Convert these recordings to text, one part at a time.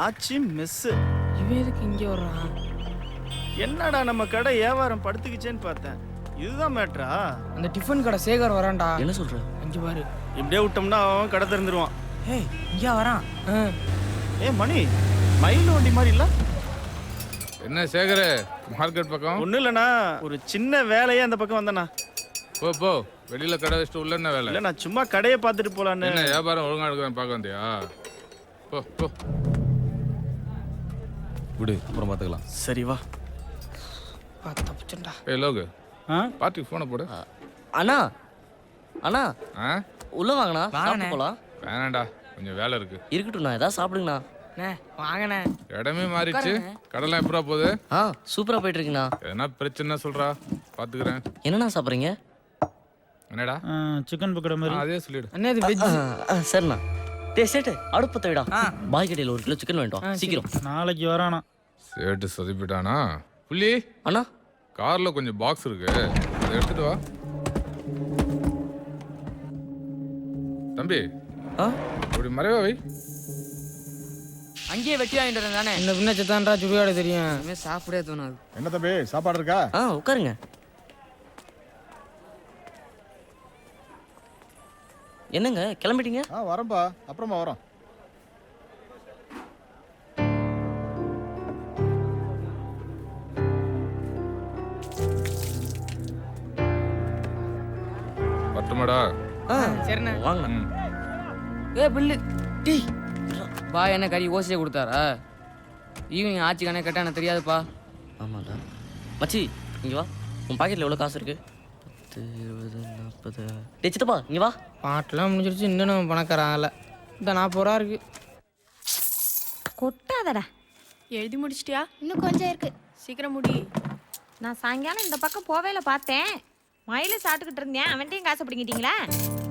ஆச்சி mess இவன் எதுக்கு இங்கே வர்றான்? என்னடா நம்ம கடை வியாபாரம் படுத்துக்கிச்சேன்னு பார்த்தேன். இதுதான் மேட்ரா அந்த டிஃபன் கடை சேகர் வரான்டா. என்ன சொல்ற? அங்கே பாரு. இப்படியே விட்டோம்னா அவன் கடை திறந்துருவான். ஏய் இங்கே வரான்? ஆ. ஏ மணி மயில் வண்டி மாதிரி இல்ல? என்ன சேகர மார்க்கெட் பக்கம்? ஒன்றும் இல்லைண்ணா. ஒரு சின்ன வேலையே அந்த பக்கம் வந்தேண்ணா. போ போ. வெளியில கடை வச்சுட்டு உள்ள என்ன வேலை? இல்லை நான் சும்மா கடையை பார்த்துட்டு போலான்னு. என்ன வியாபாரம் ஒழுங்கா எடுக்கிறேன் பார்க்க வந்தியா? போ போ. விடு அப்புறம் பார்த்துக்கலாம். சரி வா. பா தப்பிச்சண்டா ஏய் லோகு. ஆ? பார்ட்டிக்கு ஃபோனை போடு. அண்ணா. அண்ணா. ஆ? உள்ள வாங்கண்ணா. வாங்கண்ணே. சாப்பிட்டு போலாம். வேணாண்டா கொஞ்சம் வேலை இருக்கு. இருக்கட்டும்ண்ணா ஏதாவது சாப்பிடுங்கண்ணா. அண்ணே வாங்கண்ணே. இடமே மாறிடுச்சு. கடைலாம் எப்படா போகுது? ஆ சூப்பரா போயிட்டு இருக்குண்ணா எதனா பிரச்சனை சொல்றா. பாத்துக்கிறேன் என்னண்ணா சாப்பிட்றீங்க? என்னடா? சிக்கன் பக்கோடா ஆ, அதே சொல்லிடு. அண்ணே அது வெஜ் சரிண்ணா. டே சேட்டு அடுப்பத்தை விடா ஆ. பாய் கடையில் ஒரு கிலோ சிக்கன் வேண்டாம் சீக்கிரம். நாளைக்கு வரானா. சேட்டு சொதிப்பிட்டானா? புள்ளி. அண்ணா. கார்ல கொஞ்சம் பாக்ஸ் இருக்கு. அதை எடுத்துட்டு வா. தம்பி. ஆ? இப்படி மறைவா வை. அங்கேயே வெட்டி வாங்கிட்டு தானே? இந்த பின்ன சித்தான்றா சுடுகாடு தெரியும். இனிமே சாப்பிடவே தோணாது. என்ன தம்பி சாப்பாடு இருக்கா? ஆ உட்காருங்க. என்னங்க கிளம்பிட்டீங்க? ஆ வரேன்பா. அப்புறமா வரோம். பட்டுமாடா ஆ சரிண்ணே. வாங்கண்ணா ம். ஏ பில்லு. டேய் பா என்ன கறி ஓசையை கொடுத்தாரா? ஈவினிங் ஆச்சு கணக்கு கேட்டா எனக்கு தெரியாதுப்பா. ஆமாடா. மச்சி இங்க வா. உன் பாக்கெட்ல எவ்வளவு காசு இருக்கு? பத்து இருபது நாற்பது. டே சித்தப்பா இங்க வா. பாட்டெல்லாம் முடிஞ்சிருச்சு. இன்னும் நம்ம பணக்காரன் இந்த நாற்பது ரூபா இருக்கு. கொட்டாதடா. எழுதி முடிச்சிட்டியா? இன்னும் கொஞ்சம் இருக்கு. சீக்கிரம் முடி. நான் சாயங்காலம் இந்த பக்கம் போவேல பார்த்தேன். மயில சாப்பிட்டுக்கிட்டு இருந்தேன். அவன்கிட்டயும் காசு பிடிங்கிட்டீங்களா?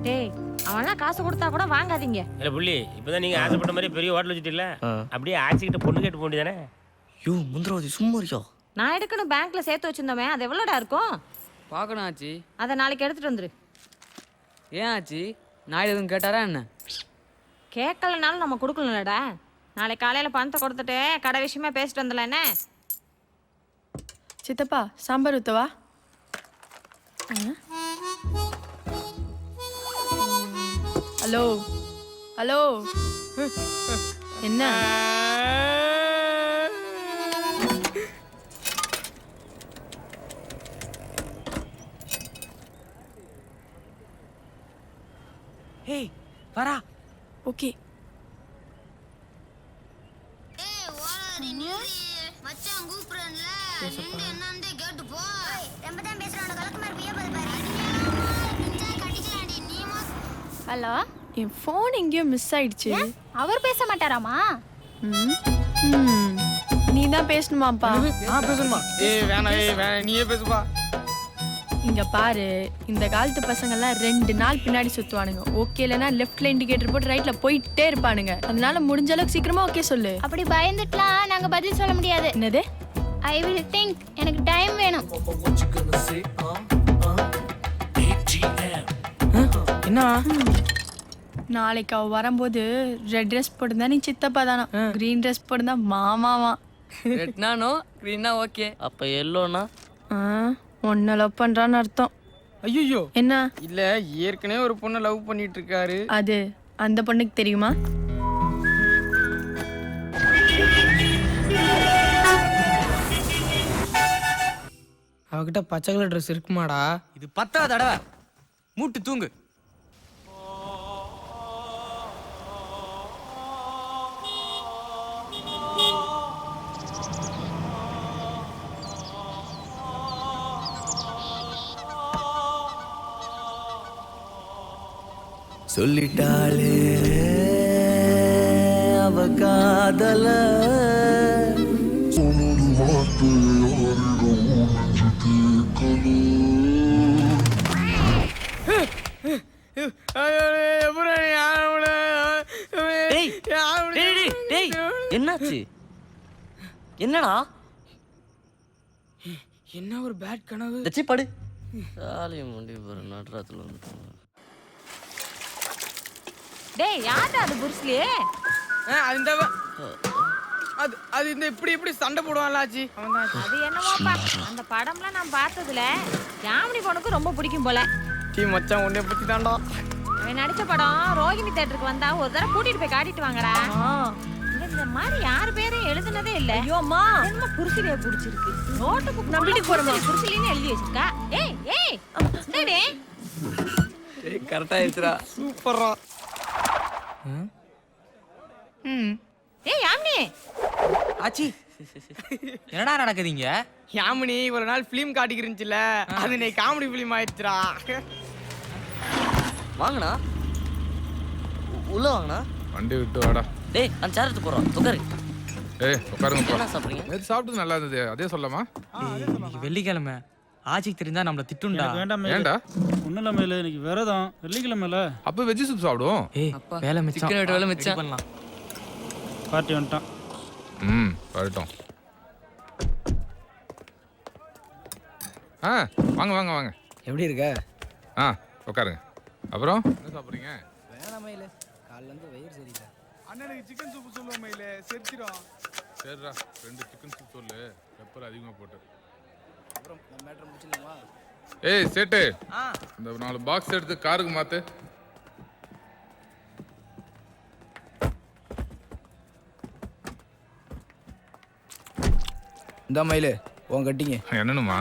டேய் அவன்லாம் காசு கொடுத்தா கூட வாங்காதீங்க. இல்ல புள்ளி இப்பதான் நீங்க ஆசைப்பட்ட மாதிரி பெரிய ஹோட்டல் வச்சுட்டீல்ல ஆ. அப்படியே ஆச்சிக்கிட்ட பொண்ணு கேட்டு போண்டிதானே யோ முந்திரவாதி சும்மா இருக்கியோ? நான் எடுக்கணும் பேங்க்ல சேர்த்து வச்சிருந்தோமே. அது எவ்வளோடா இருக்கும்? பார்க்கணும் ஆச்சு அதை நாளைக்கு எடுத்துட்டு வந்துரு. ஏன் ஆச்சு? நாயுடு எதுவும் கேட்டாரா என்ன? கேட்கலனாலும் நம்ம கொடுக்கலடா நாளைக்கு காலையில பணத்தை கொடுத்துட்டு கடை விஷயமா பேசிட்டு வந்துடலாம் என்ன? சித்தப்பா சாம்பார் ஊத்தவா? ஹலோ ஹலோ என்ன? ஏய் வரா ஓகே. மச்சான் கூப்பிடுறேன்ல. நின்று என்னன்னு கேட்டு போ. ரொம்ப தான் பேசுறான். கலக்கு மாதிரி பிய பாரு கடிச்சாண்டி நீ ஹலோ? என் ஃபோன் எங்கேயோ மிஸ் ஆயிடுச்சு. அவர் பேச மாட்டாராமா? நீ தான் பேசணுமாப்பா. ஆ பேசணுமா? ஏய் வேணாம் ஏய் வேணாம் நீயே பேசுப்பா. இங்க பாரு இந்த காலத்து பசங்கெல்லாம் ரெண்டு நாள் பின்னாடி சுத்துவானுங்க. ஓகே இல்லைன்னா லெஃப்ட்ல இண்டிகேட்டர் போட்டு ரைட்ல போயிட்டே இருப்பானுங்க. அதனால முடிஞ்ச அளவுக்கு சீக்கிரமா ஓகே சொல்லு. அப்படி பயந்துட்டுலாம் நாங்க பதில் சொல்ல முடியாது. என்னது? ஐ வில் திங்க் எனக்கு டைம் வேணும். என்ன? நாளைக்கு அவ வரும்போது ரெட் ட்ரெஸ் போட்டிருந்தா நீ சித்தப்பா தானா? கிரீன் ட்ரெஸ் போட்டிருந்தா மாமாவா? ரெட்னானோ க்ரீனா ஓகே அப்ப எல்லோனா ஒன்ன லவ் பண்றான்னு அர்த்தம். ஐயோ என்ன? இல்ல ஏற்கனவே ஒரு பொண்ணை லவ் பண்ணிட்டு இருக்காரு அது அந்த பொண்ணுக்கு தெரியுமா? அவகிட்ட பச்சை கலர் ட்ரெஸ் இருக்குமாடா. இது பத்தாவது தடவை மூட்டு தூங்கு. சொல்லிட்டாளே. அவ காதல. டேய் டேய், டேய், டேய், என்னாச்சு? என்னடா? என்ன ஒரு பேட் கனவு? படு. சாலி முண்டி பாரு நடுராத்துல வந்து டேய் யார்டா அது புருஸ்லி ஆ, அந்த அது அது இந்த இப்படி இப்படி சண்டை போடுவான்ல ஆச்சி. அது என்னமோப்பா அந்த படம்லாம் நான் பார்த்ததுல யாமினி பொண்ணுக்கு ரொம்ப பிடிக்கும் போல. டீ மச்சான் உன்னை பத்தி தாண்டா அவன் நடிச்ச படம் ரோகிணி தேட்டருக்கு வந்தா ஒரு தடவை கூட்டிட்டு போய் காட்டிட்டு வாங்கடா. இந்த மாதிரி யார் பேரும் எழுதுனதே இல்ல. ஐயோ அம்மா. என்ன குருசிலியா புடிச்சிருக்கு. நோட்டு புக் எழுதி வச்சிருக்கா. ஏய் ஏய் என்னடி கரெக்டா சூப்பரா ஏய் யாமினி. ஆச்சி. என்னடா நடக்குதுங்க? யாமினி ஒரு நாள் ஃபிலிம் காட்டிக்கிருந்துச்சுல. அது நீ காமெடி ஃபிலிம் ஆயிடுச்சுடா. வாங்கண்ணா. உள்ள வாங்கண்ணா. வண்டி விட்டு வாடா. டேய் அந்த சேர் எடுத்து போகிறோம் உட்காரு. ஏய் உட்காருங்கப்பா என்ன சாப்பிட்றீங்க? நேற்று சாப்பிட்டது நல்லா இருந்தது. அதே இன்னைக்கு வெள்ளிக்கிழமை. ஆச்சிக்கு தெரிஞ்சா நம்மள திட்டுண்டா வேண்டாம் ஏன்டா? ஒன்றும் இல்லாமல் இன்னைக்கு விரதம். வெள்ளிக்கிழமைல அப்போ வெஜ்ஜி சூப் சாப்பிடுவோம். ஏய் அப்பா, வேலை மிச்சம். rate வேலை மிச்சம். பண்ணலாம். பார்ட்டி வந்துட்டான். ம் வரட்டும். ஆ வாங்க வாங்க வாங்க. எப்படி இருக்க? ஆ உட்காருங்க. அப்புறம்? என்ன சாப்பிட்றீங்க? அண்ணனுக்கு சிக்கன் சூப் சொல்லுவோம் மயிலே செரிச்சிடும் சரிடா ரெண்டு சிக்கன் சூப் சொல்லு. பெப்பர் அதிகமாக போட்டு. ஏய் சேட்டு. இந்த நாலு பாக்ஸ் எடுத்து காருக்கு மாத்து. இந்த மயிலு உன் கட்டிங்க. என்னனுமா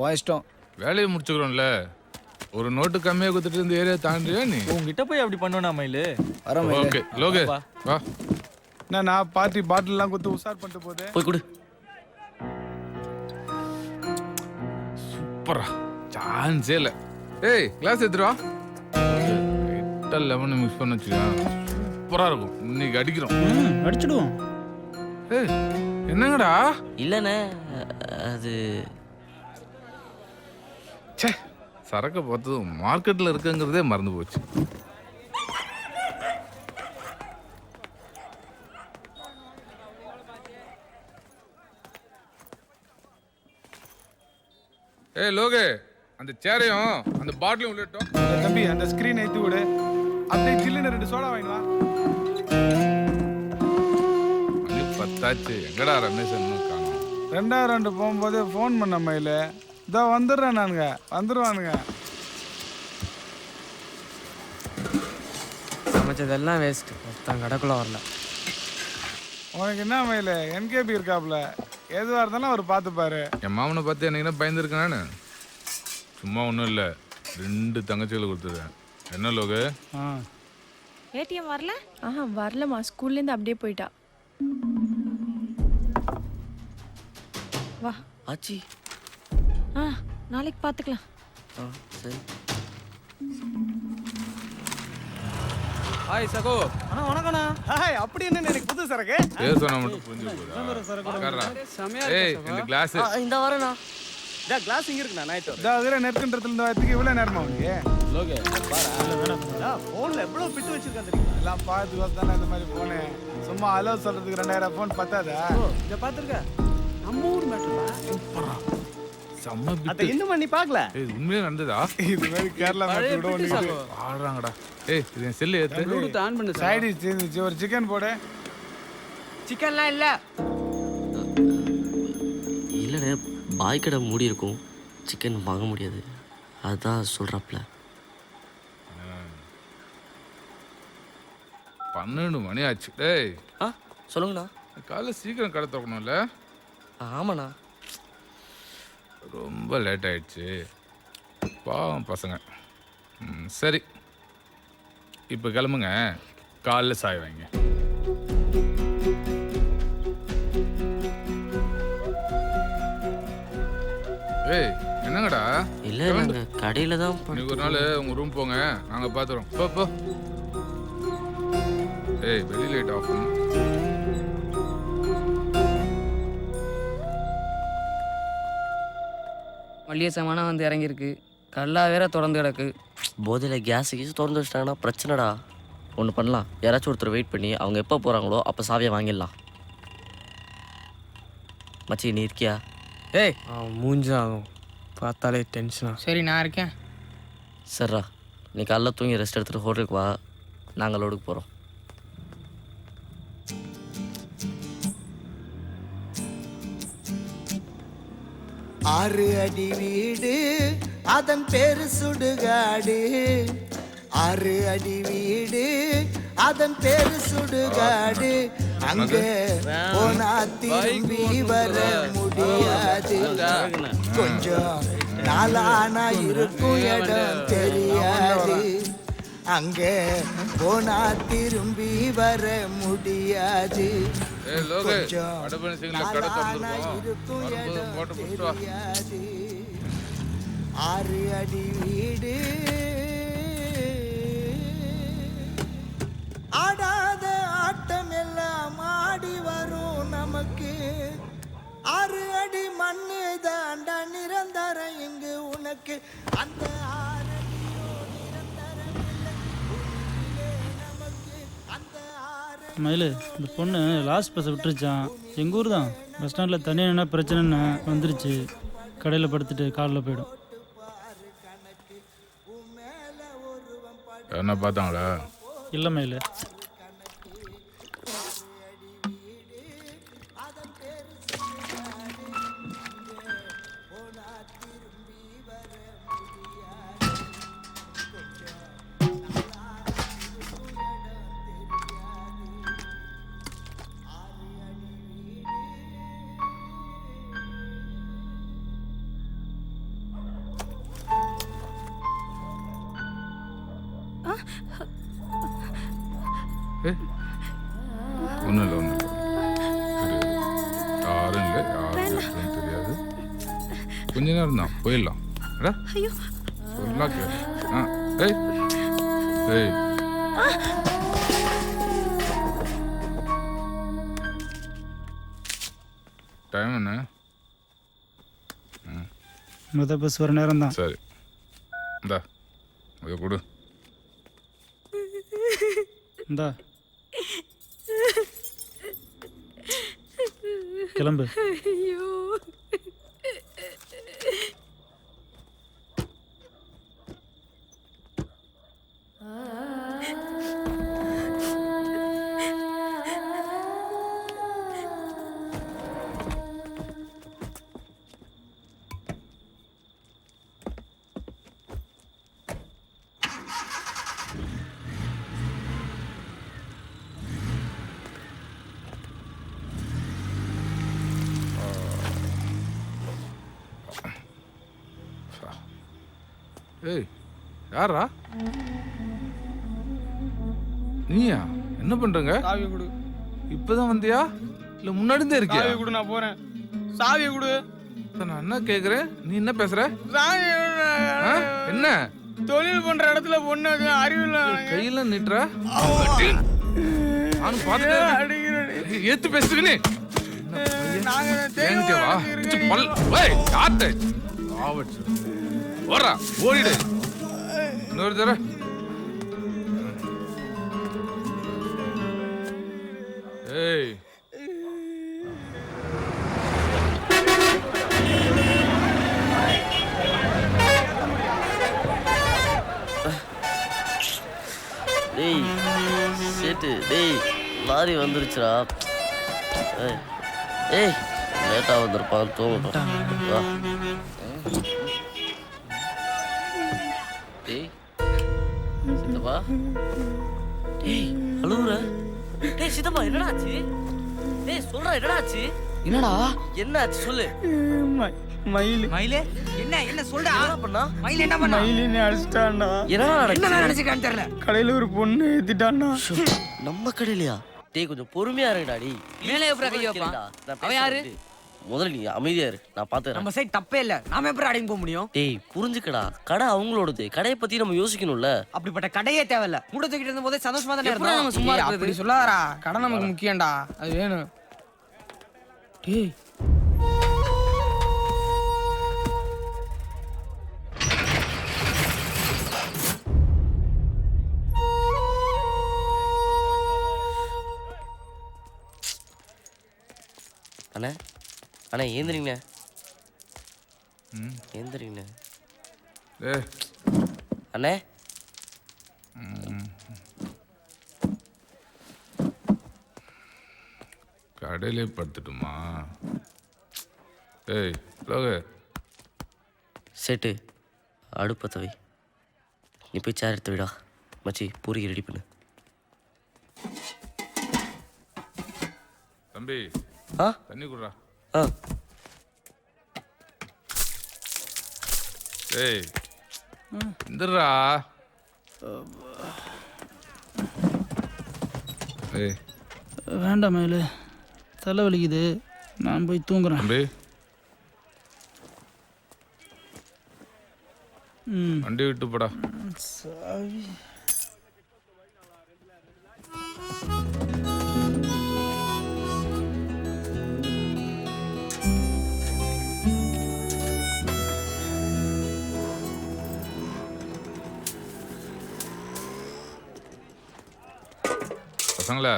உன் இஷ்டம். வேலையை முடிச்சுக்கிறோம்ல. ஒரு நோட்டு கம்மியாக கொடுத்துட்டு இந்த ஏரியா தாண்டியா நீ? உங்ககிட்ட போய் அப்படி பண்ணுவேனா மயிலு? வர ஓகே லோகே வா. நான் பார்ட்டி பாட்டில்லாம் கொடுத்து உஷார் பண்ணிட்டு போகுது போய் கொடு. சூப்பரா சான்ஸே இல்லை. ஏய் கிளாஸ் எடுத்துட்டு வா. லைட்டாக லெமன் மிக்ஸ் பண்ண வச்சுக்கா. சூப்பராக இருக்கும். இன்னைக்கு அடிக்கிறோம். அடிச்சிடுவோம். ஏய் என்னங்கடா? இல்லைண்ணே அது ச்சே சரக்கை பார்த்ததும் மார்க்கெட்டில் இருக்குங்கிறதே மறந்து போச்சு. ஏய் லோகே அந்த சேரையும் அந்த பாட்டிலையும் உள்ளிட்டோம் தம்பி அந்த ஸ்கிரீன் ஏத்தி விடு அப்படியே ஜில்லுன்னு ரெண்டு சோடா வாங்கினா மணி பத்தாச்சு. எங்கடா ரமேஷ் இன்னும் காணோம் ரெண்டாயிரம் ரெண்டு போகும்போது ஃபோன் பண்ண மயிலு. இதோ வந்துடுறேன் நானுங்க. வந்துடுவானுங்க சமைச்சதெல்லாம் வேஸ்ட் மொத்தம் கடைக்குள்ள வரல. உனக்கு என்ன மயிலு? என்கேபி இருக்காப்ல எதுவாக இருந்தாலும் அவர் பார்த்துப்பாரு. என் மாமனை பார்த்து எனக்கு என்ன பயந்துருக்கேன் நானு? சும்மா ஒன்றும் இல்லை. ரெண்டு தங்கச்சிகளை கொடுத்துருக்கேன். என்ன லோகு? ஆ. ஏடிஎம் வரல? ஆஹா வரலம்மா. ஸ்கூல்லேருந்து அப்படியே போயிட்டா. வா. ஆச்சி. ஆ நாளைக்கு பார்த்துக்கலாம். ஆ சரி. ஹாய் சகோ அண்ணா வணக்கண்ணா ஹாய் அப்படி என்ன எனக்கு புது சரக்கு? பேர் சொன்னா மட்டும் புரிஞ்சு போதா ஏய் இந்த கிளாஸ் இந்த வரேண்ணா கிளாஸ் இங்க இருக்குண்ணா நைட்டு இதோ அதில் நெருக்குன்றதுல இருந்து வரதுக்கு இவ்வளோ நேரமா உனக்கு? ஃபோனில் எவ்வளோ பிட்டு வச்சிருக்கான் தெரியுமா? எல்லாம் பார்த்து பார்த்து தானே இந்த மாதிரி போனேன் சும்மா அலோ சொல்றதுக்கு ரெண்டாயிரம் ஃபோன் பத்தாதா? இதை பார்த்துருக்க? நம்ம ஊர் மேட்டர்ல செம்ம அதை பிட்டு இன்னும் பண்ணி பார்க்கல? ஏய் இது உண்மையிலே நடந்ததா? இது மாதிரி கேரளா மேட்ச் விட ஒன்று ஆடுறாங்கடா. ஏய் இது என் செல்லு ஏத்து ஆன் பண்ணு சைடு இருந்துச்சு. ஒரு சிக்கன் போடு. சிக்கன்லாம் இல்ல. இல்லைண்ணே பாய் கடை மூடி இருக்கும். சிக்கன் வாங்க முடியாது. அதுதான் சொல்கிறாப்புல பன்னெண்டு மணி ஆச்சு. டேய். ஆ சொல்லுங்கண்ணா. காலைல சீக்கிரம் கடை திறக்கணும்ல? ஆமாண்ணா. ரொம்ப லேட் ஆயிடுச்சு. பாவம் பசங்க. ம், சரி. இப்போ கிளம்புங்க. காலைல சாய் வைங்க ஏய் என்னங்கடா? இல்லை நாங்கள் கடையில் தான் இன்னைக்கு ஒரு நாள் உங்க ரூம் போங்க. நாங்க பாத்துறோம். போ போ. ஏய் வெளி லைட் ஆஃப் பண்ணு. மல்லிகை சாமானம் வந்து இறங்கியிருக்கு. கல்லா வேற திறந்து கிடக்கு. போதையில் கேஸ் கீஸ் திறந்து வச்சிட்டாங்கன்னா பிரச்சனைடா. ஒன்று பண்ணலாம். யாராச்சும் ஒருத்தர் வெயிட் பண்ணி அவங்க எப்போ போகிறாங்களோ அப்போ சாவியை வாங்கிடலாம். மச்சி நீ இருக்கியா? ஏய்! அவன் மூஞ்சி ஆகும் பார்த்தாலே டென்ஷனா சரி நான் இருக்கேன். சரிடா. நீ காலைல தூங்கி ரெஸ்ட் எடுத்துகிட்டு ஹோட்டலுக்கு வா. நாங்கள் லோடுக்கு போகிறோம் ஆறு அடி வீடு அதன் பேரு சுடுகாடு. ஆறு அடி வீடு அதன் பேரு சுடுகாடு. அங்க போனா திரும்பி வர முடியாது. கொஞ்சம் நாளானா இருக்கும் இடம் தெரியாது. அங்க போனா திரும்பி வர முடியாது. ஏய் லோகு கொஞ்சம் வடபழனி சிங்கில் கடை திறந்துருக்கோம். போட்டு கொடுத்து வா. ஆறு அடி வீடு. ஆடாத ஆட்டம் எல்லாம் ஆடி வரும் நமக்கு. ஆறு அடி மண்ணு தாண்டா நிரந்தரம் இங்கு உனக்கு. அந்த மயிலு இந்த பொண்ணு லாஸ்ட் பஸ்ஸை விட்டுருச்சான் எங்கள் ஊர் தான்? பஸ் ஸ்டாண்டில் தனியாக என்ன பிரச்சனைன்னு வந்துருச்சு. கடையில் படுத்துட்டு காலில் போயிடும். என்ன பார்த்தாங்களா? இல்லை மயிலு. ஒன்றும் இல்லை ஒன்றும் இல்லை யாரும் இல்லை யாரும் தெரியாது கொஞ்ச நேரம் தான் போயிடலாம் அடா சொல்லா கேளு ஆ ஏய் ஏய் டைம் என்ன மொதல் பஸ் வர நேரம் தான் சரி இந்தா இதை கொடு இந்தா கிளம்பு. யாரா நீயா? என்ன பண்றங்க? சாவி கொடு. இப்பதான் வந்தியா? இல்ல முன்னாடி இருந்தே இருக்கியா? சாவி கொடு நான் போறேன். சாவி கொடு. நான் என்ன கேக்குறேன் நீ என்ன பேசுற? சாவி? என்ன? தொழில் பண்ற இடத்துல பொண்ணு அது அறிவில்ல கையில நிட்டுற நானும் பாத்துட்டு ஏத்து பேசுறேனே நாங்க பல் ஆவச்சு ஓடுறா ஓடிடு. இன்னொரு தர ஏய். டேய் சேட்டு டேய் லாரி வந்துருச்சுடா. ஏய் ஏய் லேட்டாக வந்திருப்பான் தூங்கட்டும் வா. சித்தப்பா டேய் அழுவுற. டேய் சித்தப்பா என்னடா ஆச்சு? டேய் சொல்றா என்னடா ஆச்சு? என்னடா? என்ன ஆச்சு சொல்லு. மயில். மயிலே? என்ன என்ன சொல்றா? என்ன பண்ணா? மயில் என்ன பண்ணா? என்னடா என்ன நினைச்சுக்கான்னு தெரியல. கடையில் ஒரு பொண்ணு ஏற்றிட்டான்னா நம்ம கடையிலையா? டேய் கொஞ்சம் பொறுமையா இருங்கடா டேய். மேலே வைப்பான்? அவன் யாரு? முதல்ல நீ அமைதியா இரு. நான் பாத்துறேன் நம்ம சைடு தப்பே இல்ல. நாம எப்படி அடங்கி போக முடியும்? டேய் புரிஞ்சுக்கடா. கடை அவங்களோடது. கடையை பத்தி நம்ம யோசிக்கணும்ல. அப்படிப்பட்ட கடையே தேவையில்ல. மூட தூக்கிட்டு இருந்த போதே சந்தோஷமா தானே எப்படா நம்ம சும்மா இருந்தோம் அப்படி சொல்லாதடா. கடன் நமக்கு முக்கியம்டா. அது வேணும். டேய். அண்ணே. அண்ணே ஏந்திரிங்கண்ணே. ம். ஏந்திரிங்கண்ணே. ஏய் அண்ணே. கடையிலே படுத்துட்டுமா? ஏய் லோகு. சேட்டு அடுப்பத்த வை நீ போய் சேர் எடுத்து விடா. மச்சி பூரிக்கு ரெடி பண்ணு. தம்பி ஆ? தண்ணி குடுறா. ஆ. ஏய் இந்துடுறா ஏய். வேண்டாம் மயிலு தலை வலிக்குது. நான் போய் தூங்குறேன். தம்பி. ம். வண்டி விட்டு போடா. சாவி. பசங்களா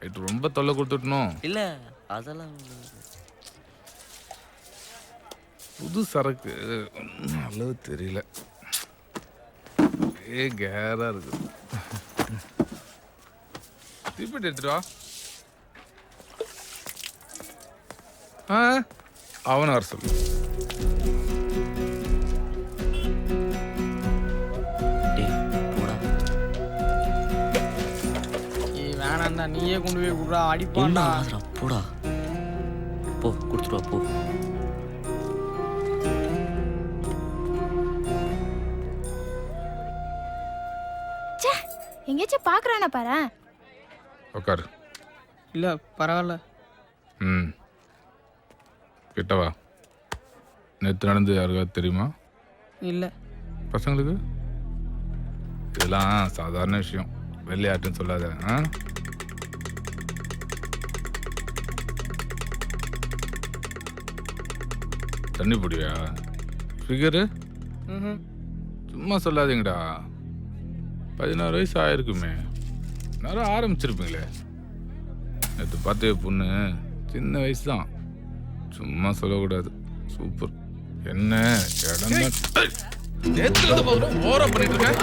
நைட்டு ரொம்ப தொல்லை கொடுத்துட்டணும். இல்லை அதெல்லாம். புது சரக்கு அளவு தெரியல. ஏ கேரா இருக்கு. தீப்பெட்டி எடுத்துட்டு வா. ஆ அவனை வர சொல்லு. வேணாம்டா நீயே கொண்டு போய் விட்றா அடிப்பான்டா. போடா. போ கொடுத்துட்டு வா போ. எங்கேயாச்சும் பாக்குறானா பாரு. உட்காரு இல்லை பரவாயில்ல. ம். கிட்ட வா. நேற்று நடந்து யாருக்காவது தெரியுமா? இல்லை. பசங்களுக்கு? இதெல்லாம் சாதாரண விஷயம். வெள்ளையாட்டுன்னு சொல்லாத ஆ? தண்ணி பிடியா ஃபிகரு சும்மா சொல்லாதீங்கடா. பதினாறு வயசு ஆயிருக்குமே. நேரம் ஆரம்பிச்சிருப்பீங்களே. நேற்று பார்த்த பொண்ணு சின்ன வயசு தான் சும்மா சொல்லக்கூடாது. சூப்பர். என்ன? இடம் பண்ணிட்டு இருக்கேன்.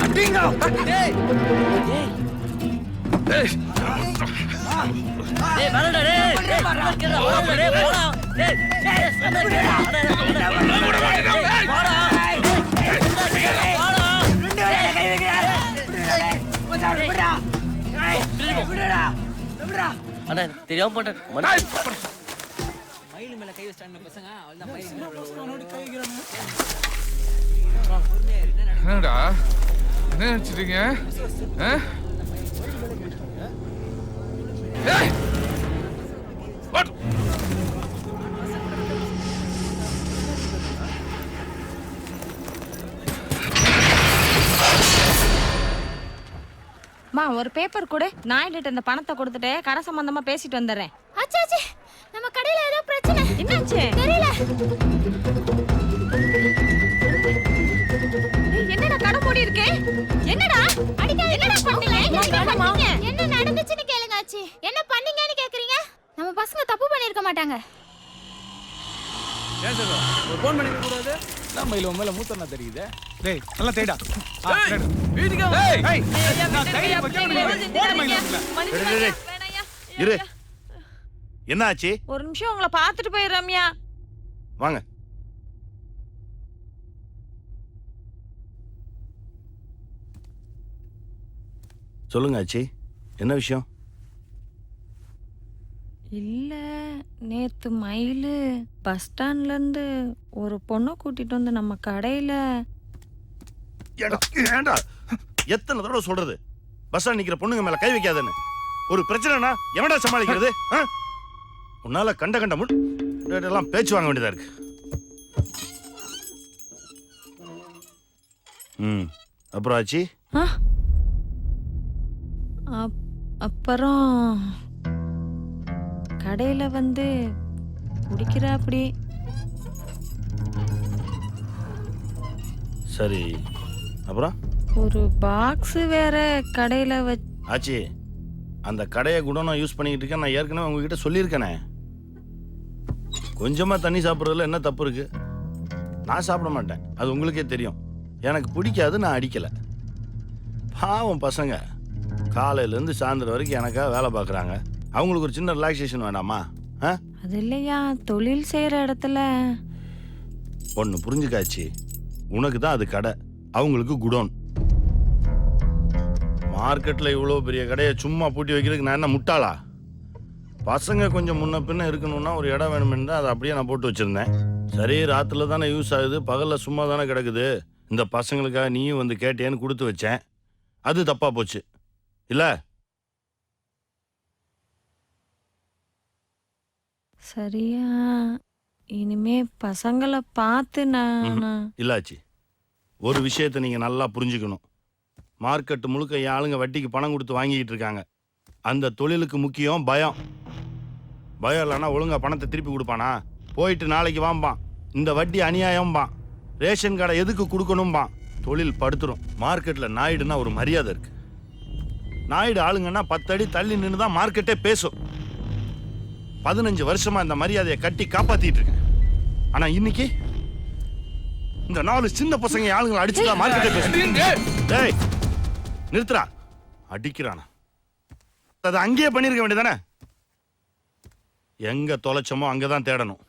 ஏய், டேய் வரடா டேய் டேய் வரடா வரடா டேய் போடா டேய் டேய் சொன்னா கேடா போடா அண்ணா தெரியாம போட்டேன் மன்னிச்சு. என்னடா? என்ன நினைச்சிட்டீங்க ஆ? மா ஒரு பேப்பர் கொடு. நாயிட்டு இந்த பணத்தை கொடுத்துட்டு கடை சம்பந்தமா பேசிட்டு வந்துடுறேன். ஆச்சு ஆச்சு. நம்ம கடையில ஏதோ பிரச்சனை. என்னாச்சு? தெரியல. என்னடா கடை மூடி இருக்கு? என்னடா? அடிக்காதீங்க என்னடா பண்ணீங்க? என்ன பண்ணீங்க? என்ன நடந்துச்சுன்னு கேளுங்க ஆச்சி. என்ன பண்ணீங்கன்னு கேக்குறீங்க? நம்ம பசங்க தப்பு பண்ணிருக்க மாட்டாங்க. நம்ம இல்ல மேல மூத்தனா தெரியுது? டேய் நல்லா தேடா. டேய், நான். போடு மயிலு. இரு. என்ன ஆச்சு ஒரு நிமிஷம் உங்களை பார்த்துட்டு போய் ரம்யா வாங்க. சொல்லுங்க ஆச்சி. என்ன விஷயம்? இல்ல. நேத்து மயிலு பஸ் ஸ்டாண்ட்ல இருந்து ஒரு பொண்ணை கூட்டிட்டு வந்து நம்ம கடையில ஏண்டா ஏண்டா? எத்தனை தடவை சொல்றது? பஸ் ஸ்டாண்ட் நிக்கிற பொண்ணுங்க மேல கை வைக்காதன்னு. ஒரு பிரச்சனைனா எவன்டா சமாளிக்கிறது? ஆ? உன்னால கண்ட கண்ட முன் எல்லாம் பேச்சு வாங்க வேண்டியதா இருக்கு. ம். அப்புறம் ஆச்சி? ஆ? அப்- அப்புறம் கடையில வந்து குடிக்கிறா அப்படி. சரி அப்புறம்? ஒரு பாக்ஸ் வேற கடையில வச்சு ஆச்சி அந்த கடையை குடோனம் யூஸ் பண்ணிக்கிட்டு இருக்கேன். நான் ஏற்கனவே உங்ககிட்ட சொல்லியிருக்கேனே. கொஞ்சமாக தண்ணி சாப்பிட்றதுல என்ன தப்பு இருக்கு? நான் சாப்பிட மாட்டேன். அது உங்களுக்கே தெரியும். எனக்கு பிடிக்காது நான் அடிக்கலை. பாவம் பசங்க. காலையிலேருந்து சாயந்தரம் வரைக்கும் எனக்காக வேலை பார்க்குறாங்க. அவங்களுக்கு ஒரு சின்ன ரிலாக்ஸேஷன் வேண்டாமா? ஆ? அது இல்லையா? தொழில் செய்யற இடத்துல. ஒன்று புரிஞ்சுக்காச்சு. உனக்கு தான் அது கடை. அவங்களுக்கு குடோன். மார்க்கெட்டில் இவ்வளோ பெரிய கடையை சும்மா பூட்டி வைக்கிறதுக்கு நான் என்ன முட்டாளா? பசங்க கொஞ்சம் முன்ன பின்ன இருக்கணும்னா ஒரு இடம் வேணுமென்னு தான் அதை அப்படியே நான் போட்டு வச்சுருந்தேன். சரி ராத்தில் தானே யூஸ் ஆகுது. பகலில் சும்மா தானே கிடக்குது. இந்த பசங்களுக்காக நீயும் வந்து கேட்டேன்னு கொடுத்து வச்சேன். அது தப்பாக போச்சு. இல்லை? சரியா? இனிமே பசங்களை பார்த்து நான் இல்லாச்சி. ஒரு விஷயத்தை நீங்கள் நல்லா புரிஞ்சுக்கணும். மார்க்கெட் முழுக்க என் ஆளுங்க வட்டிக்கு பணம் கொடுத்து வாங்கிக்கிட்டு இருக்காங்க. அந்த தொழிலுக்கு முக்கியம் பயம். பயம் இல்லைன்னா ஒழுங்கா பணத்தை திருப்பி கொடுப்பானா? போயிட்டு நாளைக்கு வாம்பான். இந்த வட்டி அநியாயம்பான். ரேஷன் கடை எதுக்கு கொடுக்கணும்பான். தொழில் படுத்துரும். மார்க்கெட்டில் நாயுடுனா ஒரு மரியாதை இருக்கு. நாயுடு ஆளுங்கன்னா பத்து அடி தள்ளி நின்று தான் மார்க்கெட்டே பேசும். பதினஞ்சு வருஷமா இந்த மரியாதையை கட்டி காப்பாத்திட்டு இருக்கேன். ஆனா இன்னைக்கு இந்த நாலு சின்ன பசங்க ஆளுங்களை அடிச்சுதான் மார்க்கெட்டே பேசும் டேய் நிறுத்துறா அடிக்கிறானா? அது அங்கேயே பண்ணிருக்க வேண்டியதானே? எங்க தொலைச்சோமோ அங்கதான் தேடணும்.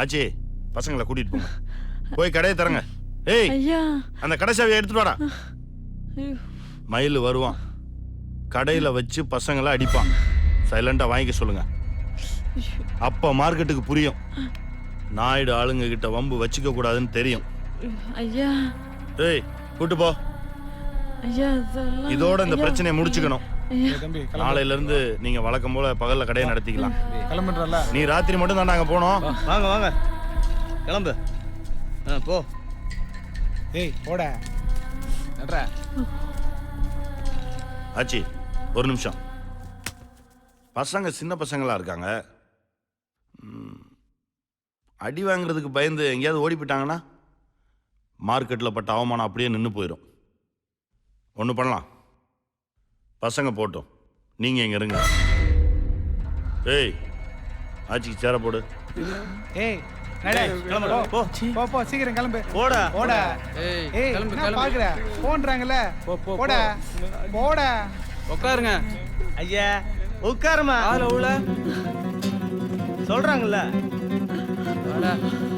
ஆச்சி பசங்களை கூட்டிட்டு போங்க. போய் கடையை தரங்க ஏய் அந்த கடை சாவியை எடுத்துட்டு வாடா. மயில் வருவான். கடையில வச்சு பசங்களை அடிப்பான். சைலண்டா வாங்கிக்க சொல்லுங்க. அப்ப மார்க்கெட்டுக்கு புரியும். நாயுடு ஆளுங்க கிட்ட வம்பு வச்சுக்க கூடாதுன்னு தெரியும். ஐயா. ஏய் கூட்டு போ. இதோட இந்த. பிரச்சனையை முடிச்சுக்கணும். நாளையில இருந்து நீங்க வழக்கம் போல பகல்ல கடையை நடத்திக்கலாம். கிளம்புன்றல நீ ராத்திரி மட்டும் தான் நாங்க போனோம். வாங்க வாங்க. கிளம்பு. ஆ போ. ஏய் போட. ஆச்சி ஒரு நிமிஷம். பசங்க சின்ன பசங்களா இருக்காங்க? அடி வாங்குறதுக்கு பயந்து எங்கேயாவது ஓடி போயிட்டாங்கன்னா மார்க்கெட்டில் பட்ட அவமானம் அப்படியே நின்று போயிடும் ஒன்று பண்ணலாம். பசங்க போட்டோம். நீங்கள் இங்கே இருங்க. ஏய் ஆச்சிக்கு சேர போடு. ஏய் போ போ போ சீக்கிரம் கிளம்பு. போடா. போட. ஏய் என்ன பாக்குற? போன்றாங்கல்ல. போட. போட. உட்காருங்க ஐயா உட்காருமா ஆள சொல்றாங்கல்ல. வாடா